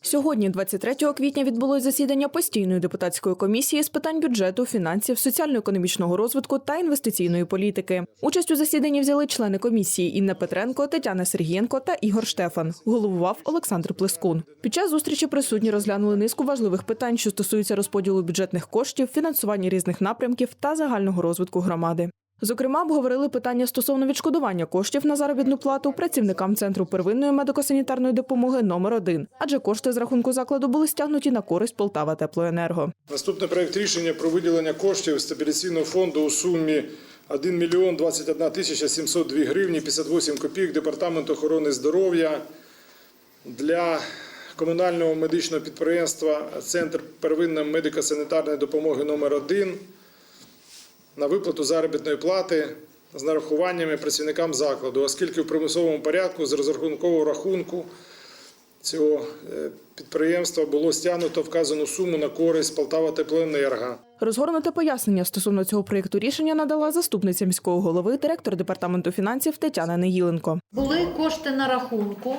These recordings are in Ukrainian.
Сьогодні, 23 квітня, відбулось засідання постійної депутатської комісії з питань бюджету, фінансів, соціально-економічного розвитку та інвестиційної політики. Участь у засіданні взяли члени комісії Інна Петренко, Тетяна Сергієнко та Ігор Штефан. Головував Олександр Плескун. Під час зустрічі присутні розглянули низку важливих питань, що стосуються розподілу бюджетних коштів, фінансування різних напрямків та загального розвитку громади. Зокрема, обговорили питання стосовно відшкодування коштів на заробітну плату працівникам центру первинної медико-санітарної допомоги номер 1 адже кошти з рахунку закладу були стягнуті на користь Полтава Теплоенерго. Наступний проект рішення про виділення коштів стабіляційного фонду у сумі 1 мільйон 21 тисяча 702 гривні 58 копійок Департаменту охорони здоров'я для комунального медичного підприємства Центр первинної медико-санітарної допомоги номер 1 на виплату заробітної плати з нарахуваннями працівникам закладу, оскільки в примусовому порядку з розрахункового рахунку цього е, підприємства було стягнуто вказану суму на користь Полтава Теплоенерго. Розгорнуте пояснення стосовно цього проєкту рішення надала заступниця міського голови, директор департаменту фінансів Тетяна Неїленко. Були кошти на рахунку.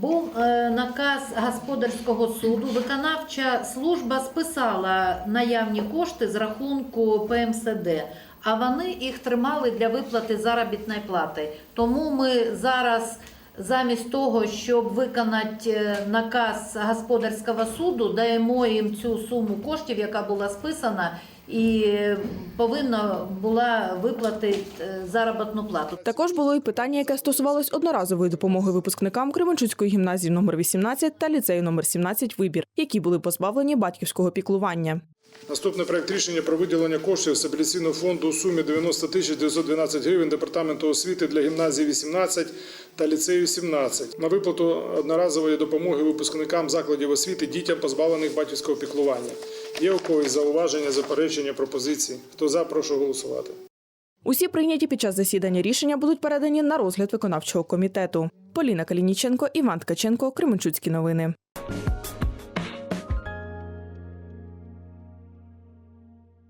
Був е, наказ господарського суду. Виконавча служба списала наявні кошти з рахунку ПМСД, а вони їх тримали для виплати заробітної плати. Тому ми зараз, замість того, щоб виконати е, наказ господарського суду, даємо їм цю суму коштів, яка була списана, і повинна була виплатити е, заробітну плату. Також було і питання, яке стосувалось одноразової допомоги випускникам Кременчуцької гімназії номер 18 та ліцею номер 17 вибір, які були позбавлені батьківського піклування. Наступний проект рішення про виділення коштів стабіляційного фонду у сумі 90 тисяч 912 гривень Департаменту освіти для гімназії 18 та ліцею 17 на виплату одноразової допомоги випускникам закладів освіти дітям позбавлених батьківського піклування. Є у когось зауваження, заперечення, пропозиції? Хто за, прошу голосувати. Усі прийняті під час засідання рішення будуть передані на розгляд виконавчого комітету. Поліна Калініченко, Іван Ткаченко, Кременчуцькі новини.